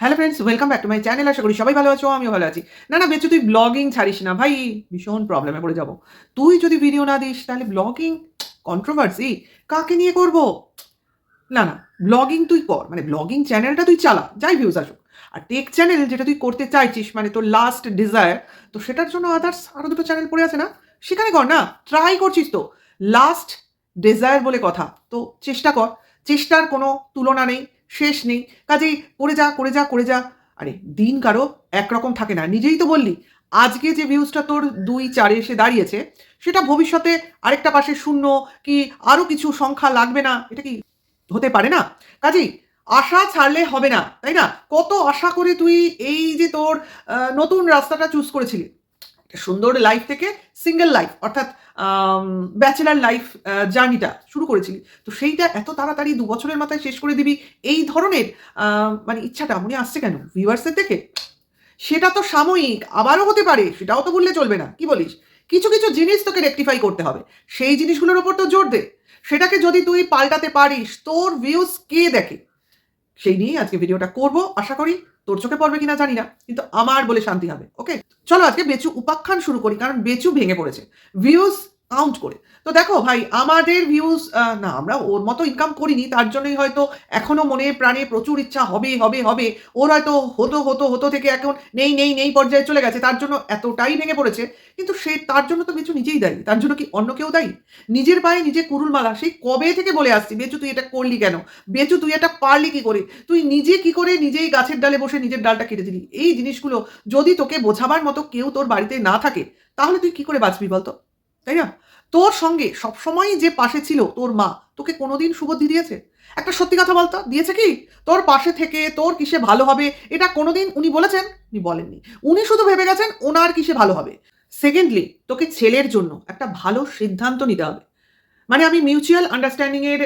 Hello friends welcome back to my channel আশা করি সবাই ভালো আছো, আমিও ভালো আছি। না না বেচু তুই ব্লগিং ছাড়িস না ভাই। ভীষণ প্রবলেমে পড়ে যাব। তুই যদি ভিডিও না দিস, তাহলে ব্লগিং কন্ট্রোভার্সি কাকে নিয়ে করব? না না ব্লগিং তুই কর। মানে ব্লগিং চ্যানেলটা তুই চালা, যাই ভিউজ আসুক। আর টেক চ্যানেল যেটা তুই করতে চাইছিস মানে তোর লাস্ট ডিজায়ার তো সেটার জন্য আদার্স আরও দুটো চ্যানেল পড়ে আছে না? সেখানে কর না ট্রাই করছিস তো। লাস্ট ডিজায়ার বলে কথা। তো চেষ্টা কর। চেষ্টার কোনো তুলনা নেই। শেষ নেই। কাজেই করে যা করে যা করে যা। আরে, দিন কারও একরকম থাকে না। নিজেই তো বললি, আজকে যে ভিউজটা তোর দুই চারে এসে দাঁড়িয়েছে, সেটা ভবিষ্যতে আরেকটা পাশে শূন্য কি আরও কিছু সংখ্যা লাগবে না? এটা কি হতে পারে না? কাজেই আশা ছাড়লে হবে না, তাই না? কত আশা করে তুই এই যে তোর নতুন রাস্তাটা চুজ করেছিলি। একটা সুন্দর লাইফ থেকে সিঙ্গেল লাইফ অর্থাৎ ব্যাচেলার লাইফ জার্নিটা শুরু করেছিলি। তো সেইটা এত তাড়াতাড়ি দু বছরের মাথায় শেষ করে দিবি, এই ধরনের মানে ইচ্ছাটা মনে আসছে কেন? ভিউয়ার্সের থেকে সেটা তো সাময়িক, আবারও হতে পারে, সেটাও তো বললে চলবে না, কি বলিস? কিছু কিছু জিনিস তোকে রেকটিফাই করতে হবে। সেই জিনিসগুলোর ওপর তো জোর দে। সেটাকে যদি তুই পাল্টাতে পারিস, তোর ভিউজ কে দেখে? সেই নিয়েই আজকে ভিডিওটা করব। আশা করি তোর চোখে পড়বে কিনা জানি না, কিন্তু আমার বলে শান্তি হবে ওকে চলো আজকে বেচু উপাখ্যান শুরু করি, কারণ বেচু ভেঙে পড়েছে। ভিউজ কাউন্ট করে। তো দেখো ভাই, আমাদের ভিউজ না, আমরা ওর মতো ইনকাম করিনি, তার জন্যই হয়তো এখনও মনে প্রাণে প্রচুর ইচ্ছা হবে হবে হবে। ওর হয়তো হতো হতো হতো থেকে এখন নেই নেই নেই পর্যায়ে চলে গেছে, তার জন্য এতটাই ভেঙে পড়েছে। কিন্তু সে তার জন্য তো বেচু নিজেই দায়ী তার জন্য কি অন্য কেউ দায়ী নিজের পায়ে নিজে কুরুল মালা সেই কবে থেকে বলে আসছি, বেচু তুই এটা করলি কেন? বেচু তুই এটা পারলি কি করে? তুই নিজে কি করে নিজেই গাছের ডালে বসে নিজের ডালটা কেটে দিলি? এই জিনিসগুলো যদি তোকে বোঝাবার মতো কেউ তোর বাড়িতে না থাকে, তাহলে তুই কি করে বাঁচবি বলতো? তাই না? তোর সঙ্গে সবসময়ই যে পাশে ছিল তোর মা, তোকে কোনোদিন সুবুদ্ধি দিয়েছে? একটা সত্যি কথা বলতো, দিয়েছে কি? তোর পাশে থেকে তোর কিসে ভালো হবে? এটা কোনোদিন উনি বলেছেন? উনি বলেননি। উনি শুধু ভেবে গেছেন ওনার কিসে ভালো হবে। সেকেন্ডলি তোকে ছেলের জন্য একটা ভালো সিদ্ধান্ত নিতে হবে। মানে আমি মিউচুয়াল আন্ডারস্ট্যান্ডিংয়ের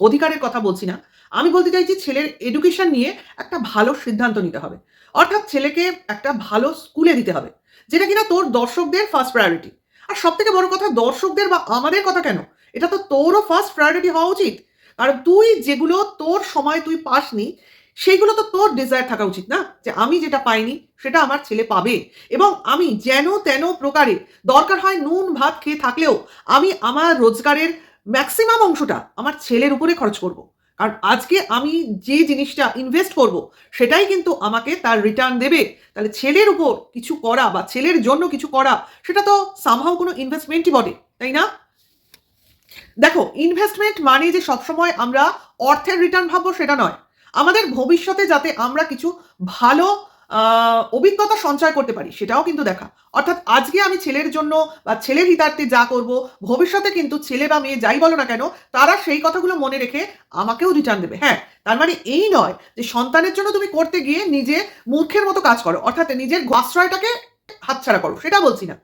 অধিকারের কথা বলছি না। আমি বলতে চাইছি ছেলের এডুকেশন নিয়ে একটা ভালো সিদ্ধান্ত নিতে হবে। অর্থাৎ ছেলেকে একটা ভালো স্কুলে দিতে হবে, যেটা কিনা তোর দর্শকদের ফার্স্ট প্রায়োরিটি আর সব থেকে বড় কথা, দর্শকদের বা আমাদের কথা কেন? এটা তো তোরও ফার্স্ট প্রায়োরিটি হওয়া উচিত। কারণ তুই যেগুলো তোর সময় তুই পাসনি, সেইগুলো তো তোর ডিজায়ার থাকা উচিত না, যে আমি যেটা পাইনি সেটা আমার ছেলে পাবে। এবং আমি যেন তেন প্রকারে দরকার হয় নুন, ভাত খেয়ে থাকলেও আমি আমার রোজগারের ম্যাক্সিমাম অংশটা আমার ছেলের উপরে খরচ করব। কারণ আজকে আমি যে জিনিসটা ইনভেস্ট করব, সেটাই কিন্তু আমাকে তার রিটার্ন দেবে। তাহলে ছেলের উপর কিছু করা বা ছেলের জন্য কিছু করা, সেটা তো সামহাও কোনো ইনভেস্টমেন্টই বটে, তাই না? দেখো ইনভেস্টমেন্ট মানে যে সবসময় আমরা অর্থের রিটার্ন ভাববো সেটা নয়। আমাদের ভবিষ্যতে যাতে আমরা কিছু ভালো অভিজ্ঞতা সঞ্চয় করতে পারি, সেটাও কিন্তু দেখা। অর্থাৎ আজকে আমি ছেলের জন্য বা ছেলের হিতার্থে যা করব, ভবিষ্যতে কিন্তু ছেলে বা মেয়ে যাই বলো না কেন, তারা সেই কথাগুলো মনে রেখে আমাকেও রিটার্ন দেবে। হ্যাঁ তার মানে এই নয় যে সন্তানের জন্য তুমি করতে গিয়ে নিজে মূর্খের মতো কাজ করো, অর্থাৎ নিজের আশ্রয়টাকে হাতছাড়া করো, সেটা বলছি না।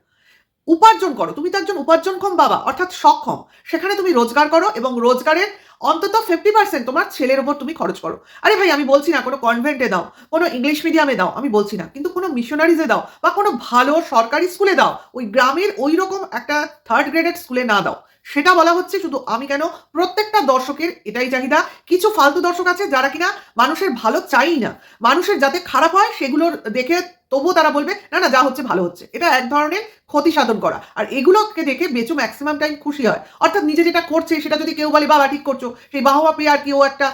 উপার্জন করো, তুমি তো একজন উপার্জনক্ষম বাবা, অর্থাৎ সক্ষম। সেখানে তুমি রোজগার করো এবং রোজগারের অন্তত ফিফটি পার্সেন্ট তোমার ছেলের ওপর তুমি খরচ করো। আরে ভাই, আমি বলছি না, কোনো কনভেন্টে দাও, কোনো ইংলিশ মিডিয়ামে দাও, আমি বলছি না। কিন্তু কোনো মিশনারিজে দাও, বা কোনো ভালো সরকারি স্কুলে দাও, ওই গ্রামের ওই রকম একটা থার্ড গ্রেডেড স্কুলে না দাও। সেটা বলা হচ্ছে শুধু আমি কেন? প্রত্যেকটা দর্শকের এটাই চাহিদা। কিছু ফালতু দর্শক আছে যারা কিনা মানুষের ভালো চাই না। মানুষের যাতে খারাপ হয় সেগুলোর দেখে তবুও তারা বলবে, না না, যা হচ্ছে ভালো হচ্ছে। এটা এক ধরনের ক্ষতি সাধন করা। আর এগুলোকে দেখে বেচু ম্যাক্সিমাম টাইম খুশি হয়। অর্থাৎ নিজে যেটা করছে সেটা যদি কেউ বলে, বাবা, ঠিক করছ। সেই বাহবা পেয়ে আর কি ও একটা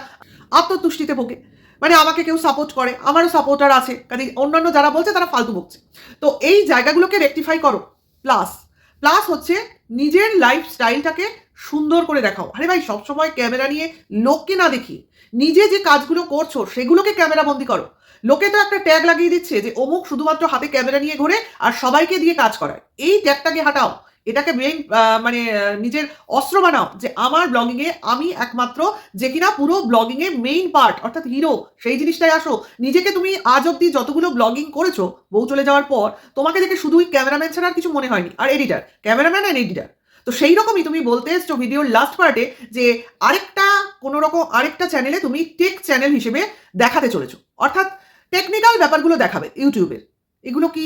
আত্মতুষ্টিতে ভোগে। মানে আমাকে কেউ সাপোর্ট করে, আমারও সাপোর্টার আছে। কাজে অন্যান্য যারা বলছে তারা ফালতু বকছে তো এই জায়গাগুলোকে রেকটিফাই করো। প্লাস প্লাস হচ্ছে নিজের লাইফস্টাইলটাকে সুন্দর করে দেখাও। আরে ভাই, সবসময় ক্যামেরা নিয়ে লোককে না দেখি। নিজে যে কাজগুলো করছ, সেগুলোকে ক্যামেরা বন্দি করো। লোকে তো একটা ট্যাগ লাগিয়ে দিচ্ছে যে, অমুক শুধুমাত্র হাতে ক্যামেরা নিয়ে ঘোরে আর সবাইকে দিয়ে কাজ করায়। এই ট্যাগটাকে হাঁটাও। এটাকে মেইন মানে নিজের অস্ত্র বানাও যে আমার ব্লগিংয়ে আমি একমাত্র যে কিনা পুরো ব্লগিংয়ে মেইন পার্ট অর্থাৎ হিরো সেই জিনিসটাই আসো। নিজেকে তুমি আজ অব্দি যতগুলো ব্লগিং করেছ, বউ চলে যাওয়ার পর, তোমাকে দেখে শুধুই ক্যামেরাম্যান ছাড়া আর কিছু মনে হয়নি। আর এডিটার ক্যামেরাম্যান অ্যান্ড এডিটার তো সেই রকমই তুমি বলতে এসছো ভিডিওর লাস্ট পার্টে যে আরেকটা কোনো রকম আরেকটা চ্যানেলে তুমি টেক চ্যানেল হিসেবে দেখাতে চলেছো। অর্থাৎ টেকনিক্যাল ব্যাপারগুলো দেখাবে, ইউটিউবের। এগুলো কি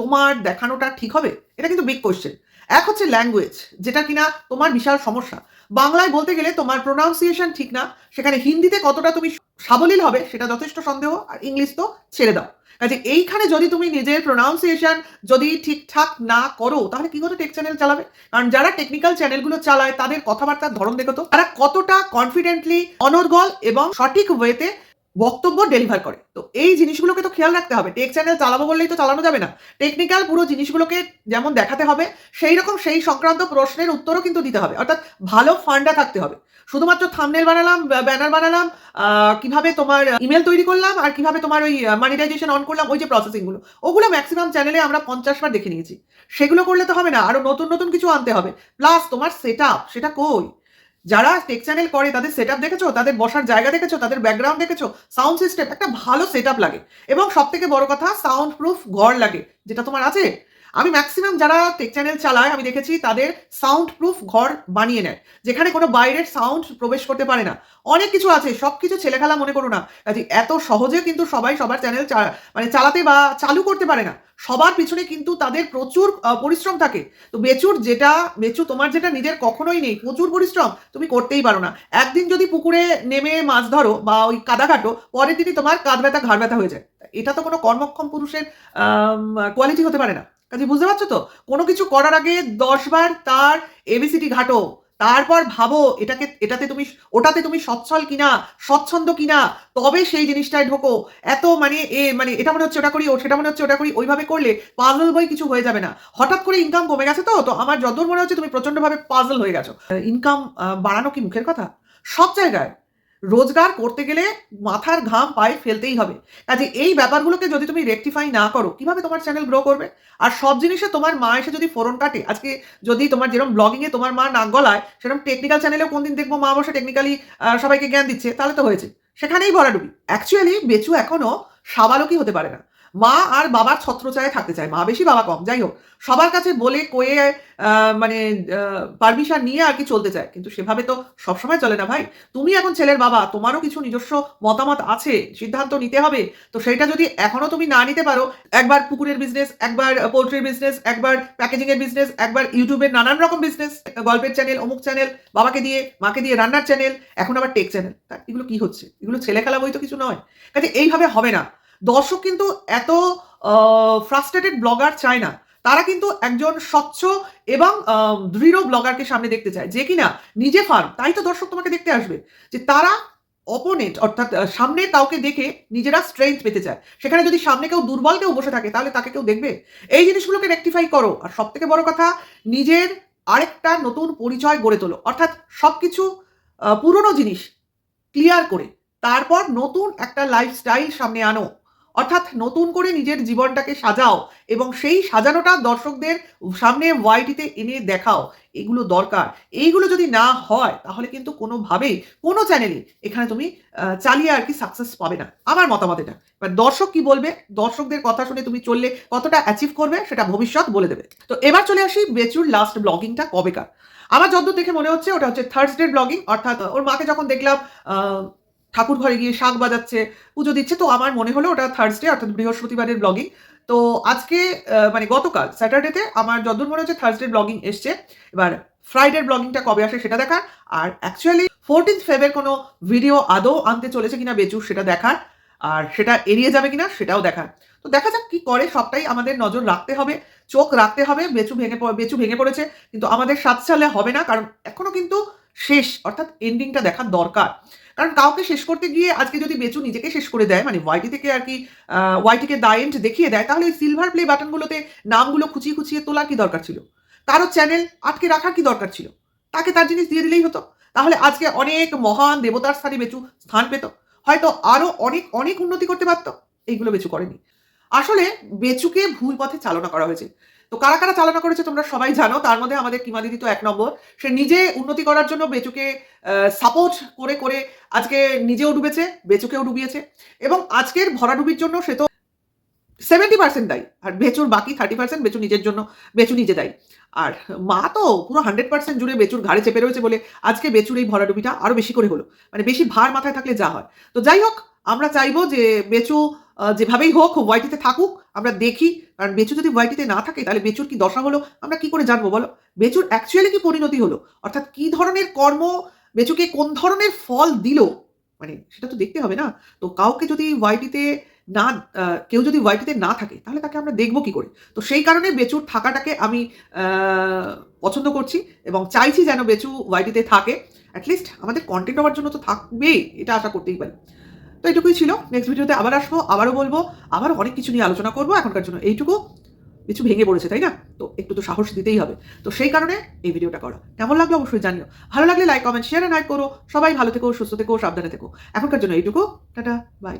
তোমার দেখানোটা ঠিক হবে? এটা কিন্তু বিগ কোয়েশ্চেন এক হচ্ছে ল্যাঙ্গুয়েজ যেটা কিনা তোমার বিশাল সমস্যা। বাংলায় বলতে গেলে তোমার প্রোনাউন্সিয়েশন ঠিক না, সেখানে হিন্দিতে কতটা তুমি সাবলীল হবে সেটা যথেষ্ট সন্দেহ, আর ইংলিশ তো ছেড়ে দাও। কাজে এইখানে যদি তুমি নিজের প্রোনাউন্সিয়েশন যদি ঠিকঠাক না করো, তাহলে কি করে টেক চ্যানেল চালাবে? কারণ যারা টেকনিক্যাল চ্যানেলগুলো চালায়, তাদের কথাবার্তার ধরন দেখো তো, তারা কতটা কনফিডেন্টলি অনর্গল এবং সঠিক ওয়েতে বক্তব্য ডেলিভার করে। তো এই জিনিসগুলোকে তো খেয়াল রাখতে হবে। টেক চ্যানেল চালাবো বললেই তো চালানো যাবে না। টেকনিক্যাল পুরো জিনিসগুলোকে যেমন দেখাতে হবে, সেই রকম সেই সংক্রান্ত প্রশ্নের উত্তরও কিন্তু দিতে হবে। অর্থাৎ ভালো ফান্ডা থাকতে হবে। শুধুমাত্র থামনেল বানালাম ব্যানার বানালাম কীভাবে তোমার ইমেল তৈরি করলাম, আর কীভাবে তোমার ওই মানিটাইজেশন অন করলাম, ওই যে প্রসেসিংগুলো ওগুলো ম্যাক্সিমাম চ্যানেলে আমরা পঞ্চাশ বার দেখে নিয়েছি। সেগুলো করলে তো হবে না। আরও নতুন নতুন কিছু আনতে হবে। প্লাস তোমার সেট সেটা কই? যারা টেক চ্যানেল করে, তাদের সেট দেখেছ? তাদের বসার জায়গা দেখেছ? তাদের ব্যাকগ্রাউন্ড দেখেছ? সাউন্ড সিস্টেম একটা ভালো সেট আপ লাগে। এবং সব থেকে বড় কথা সাউন্ড প্রুফ ঘর লাগে। যেটা তোমার আছে? আমি ম্যাক্সিমাম যারা টেক চ্যানেল চালায়, আমি দেখেছি তাদের সাউন্ড প্রুফ ঘর বানিয়ে নেয়, যেখানে কোনো বাইরের সাউন্ড প্রবেশ করতে পারে না। অনেক কিছু আছে, সব কিছু ছেলেখেলা মনে করো না। কাজে এত সহজে কিন্তু সবাই সবার চ্যানেল মানে চালাতে বা চালু করতে পারে না। সবার পিছনে কিন্তু তাদের প্রচুর পরিশ্রম থাকে। তো বেচুর যেটা বেচু তোমার যেটা নিজের কখনোই নেই, প্রচুর পরিশ্রম তুমি করতেই পারো না। একদিন যদি পুকুরে নেমে মাছ ধরো বা ওই কাদা কাটো, পরের দিনই তোমার কাঁধ ব্যথা, ঘাড় ব্যথা হয়ে যায়। এটা তো কোনো কর্মক্ষম পুরুষের কোয়ালিটি হতে পারে না। কাজে বুঝতে পারছ তো? কোনো কিছু করার আগে দশবার তার এবিসিটি ঘাটো। তারপর ভাবো, এটাকে, এটাতে তুমি, ওটাতে তুমি সচ্ছল কিনা, স্বচ্ছন্দ কিনা, তবে সেই জিনিসটায় ঢোকো। এত মানে এ মানে এটা মনে হচ্ছে ওটা করি, ও সেটা মনে হচ্ছে ওটা করি, ওইভাবে করলে পাজল বই কিছু হয়ে যাবে না। হঠাৎ করে ইনকাম কমে গেছে তো তো আমার যতদূর মনে হচ্ছে তুমি প্রচন্ডভাবে পাজল হয়ে গেছো। ইনকাম বাড়ানো কি মুখের কথা? সব জায়গায়। রোজগার করতে গেলে মাথার ঘাম পায়ে ফেলতেই হবে। কাজে এই ব্যাপারগুলোকে যদি তুমি রেকটিফাই না করো, কীভাবে তোমার চ্যানেল গ্রো করবে? আর সব জিনিসে তোমার মা এসে যদি ফোরন কাটে, আজকে যদি তোমার যেরকম ব্লগিংয়ে তোমার মা নাক গলায়, সেরকম টেকনিক্যাল চ্যানেলেও কোনদিন দেখব মা বসে টেকনিক্যালি সবাইকে জ্ঞান দিচ্ছে, তাহলে তো হয়েছে। সেখানেই ভরাডুবি। অ্যাকচুয়ালি বেচু এখনও সাবালকই হতে পারে না। মা আর বাবার ছত্রচায়ে থাকতে চায়, মা বেশি, বাবা কম। যাই হোক, সবার কাছে বলে, কয়ে মানে পারমিশন নিয়ে আর কি চলতে চায়। কিন্তু সেভাবে তো সবসময় চলে না ভাই। তুমি এখন ছেলের বাবা, তোমারও কিছু নিজস্ব মতামত আছে, সিদ্ধান্ত নিতে হবে। তো সেটা যদি এখনও তুমি না নিতে পারো, একবার পুকুরের বিজনেস একবার পোলট্রির বিজনেস একবার প্যাকেজিং এর বিজনেস একবার ইউটিউবের নানান রকম বিজনেস গল্পের চ্যানেল অমুক চ্যানেল বাবাকে দিয়ে, মাকে দিয়ে রান্নার চ্যানেল এখন আবার টেক চ্যানেল এগুলো কি হচ্ছে? এগুলো ছেলে খেলা বই তো কিছু নয়। কাজে এইভাবে হবে না। দর্শক কিন্তু এত ফ্রাস্ট্রেটেড ব্লগার চায় না। তারা কিন্তু একজন স্বচ্ছ এবং দৃঢ় ব্লগারকে সামনে দেখতে চায়। যে কিনা নিজে ফার্ম, তাই তো দর্শক তোমাকে দেখতে আসবে। যে তারা অপোনেন্ট অর্থাৎ সামনে কাউকে দেখে নিজেরা স্ট্রেংথ পেতে চায়। সেখানে যদি সামনে কেউ দুর্বল কেউ বসে থাকে, তাহলে তাকে কেউ দেখবে। এই জিনিসগুলোকে রেকটিফাই করো। আর সব থেকে বড় কথা, নিজের আরেকটা নতুন পরিচয় গড়ে তোলো। অর্থাৎ সব কিছু পুরনো জিনিস ক্লিয়ার করে, তারপর নতুন একটা লাইফস্টাইল সামনে আনো। অর্থাৎ নতুন করে নিজের জীবনটাকে সাজাও এবং সেই সাজানোটা দর্শকদের সামনে ওয়াইটিতে এনে দেখাও, এগুলো দরকার। এইগুলো যদি না হয়, তাহলে কিন্তু কোনোভাবেই কোনো চ্যানেলে এখানে তুমি চালিয়ে আর কি সাকসেস পাবে না। আমার মতামত এটা। এবার দর্শক কি বলবে? দর্শকদের কথা শুনে তুমি চললে কতটা অ্যাচিভ করবে সেটা ভবিষ্যৎ বলে দেবে। তো এবার চলে আসি বেচুর লাস্ট ব্লগিংটা কবেকার। আমার যদ্দূর দেখে মনে হচ্ছে ওটা হচ্ছে থার্সডে ব্লগিং অর্থাৎ ওর মাকে যখন দেখলাম ঠাকুর ঘরে গিয়ে শাক বাজাচ্ছে, পুজো দিচ্ছে। তো আমার মনে হলো ওটা থার্সডে অর্থাৎ বৃহস্পতিবারের ব্লগিং তো আজকে মানে গতকাল স্যাটারডেতে আমার যতদূর মনে হচ্ছে থার্সডে ব্লগিং এসছে। এবার ফ্রাইডের ব্লগিংটা কবে আসে সেটা দেখার। আর অ্যাকচুয়ালি ফোরটিন্থ ফেবের কোনো ভিডিও আদৌ আনতে চলেছে কিনা বেচু সেটা দেখার। আর সেটা এড়িয়ে যাবে কিনা সেটাও দেখার। তো দেখা যাক কি করে, সবটাই আমাদের নজর রাখতে হবে, চোখ রাখতে হবে। বেচু ভেঙে বেচু ভেঙে পড়েছে। কিন্তু আমাদের সাত সালে হবে না, কারণ এখনও কিন্তু শেষ, অর্থাৎ এন্ডিংটা দেখার দরকার। কারণ কাউকে শেষ করতে গিয়ে আজকে যদি বেচু নিজেকে শেষ করে দেয় মানে ওয়াইটি থেকে আর কি ওয়াইটিকে দায়েন্ট দেখিয়ে দেয়, তাহলে সিলভার প্লে বাটনগুলোতে নামগুলো খুঁচিয়ে খুঁচিয়ে তোলার কি দরকার ছিল? কারও চ্যানেল আটকে রাখার কি দরকার ছিল? তাকে তার জিনিস দিয়ে দিলেই হতো। তাহলে আজকে অনেক মহান দেবতার স্থানে বেচু স্থান পেত। হয়তো আরও অনেক অনেক উন্নতি করতে পারত। এইগুলো বেচু করেনি। আসলে বেচুকে ভুল পথে চালনা করা হয়েছে। তো কারা কারা চালনা করেছে তোমরা সবাই জানো, তার মধ্যে আমাদের কিমা দিদি তো এক নম্বর। সে নিজে উন্নতি করার জন্য বেচুকে সাপোর্ট করে করে আজকে নিজেও ডুবেছে, বেচুকেও ডুবিয়েছে। এবং আজকের ভরাডুবির জন্য সে তো সেভেন্টি পার্সেন্ট দায়ী। আর বেচুর বাকি থার্টি পার্সেন্ট বেচু নিজের জন্য, বেচু নিজে দায়ী। আর মা তো পুরো হান্ড্রেড পার্সেন্ট জুড়ে বেচুর ঘাড়ে চেপে রয়েছে বলে আজকে বেচুর এই ভরাডুবিটা আরও বেশি করে হলো। মানে বেশি ভার মাথায় থাকলে যা হয়। তো যাই হোক, আমরা চাইব যে বেচু যেভাবেই হোক ওয়াইটিতে থাকুক, আমরা দেখি। কারণ বেচু যদি ওয়াইটিতে না থাকে, তাহলে বেচুর কি দশা হলো? আমরা কি করে জানব বলো? বেচুর অ্যাকচুয়ালি কি পরিণতি হলো? অর্থাৎ কি ধরনের কর্ম বেচুকে কোন ধরনের ফল দিল? মানে সেটা তো দেখতে হবে না। তো কাউকে যদি ওয়াইটিতে না কেউ যদি ওয়াইটিতে না থাকে, তাহলে তাকে আমরা দেখব কি করে? তো সেই কারণে বেচুর থাকাটাকে আমি পছন্দ করছি এবং চাইছি যেন বেচু ওয়াইটিতে থাকে। অ্যাটলিস্ট আমাদের কন্টেন্ট হওয়ার জন্য তো থাকবেই, এটা আশা করতেই পারি। তো এইটুকুই ছিল। নেক্সট ভিডিওতে আবার আসব, আবারও বলব আবারও অনেক কিছু নিয়ে আলোচনা করব। এখনকার জন্য এইটুকু। কিছু ভেঙে পড়েছে, তাই না? তো একটু তো সাহস দিতেই হবে। তো সেই কারণে এই ভিডিওটা করো। কেমন লাগল অবশ্যই জানিও। ভালো লাগলে লাইক কমেন্ট শেয়ার অ্যান্ড করো। সবাই ভালো থেকো, সুস্থ থেকো, সাবধানে থেকো। এখনকার জন্য এইটুকু। Tata bye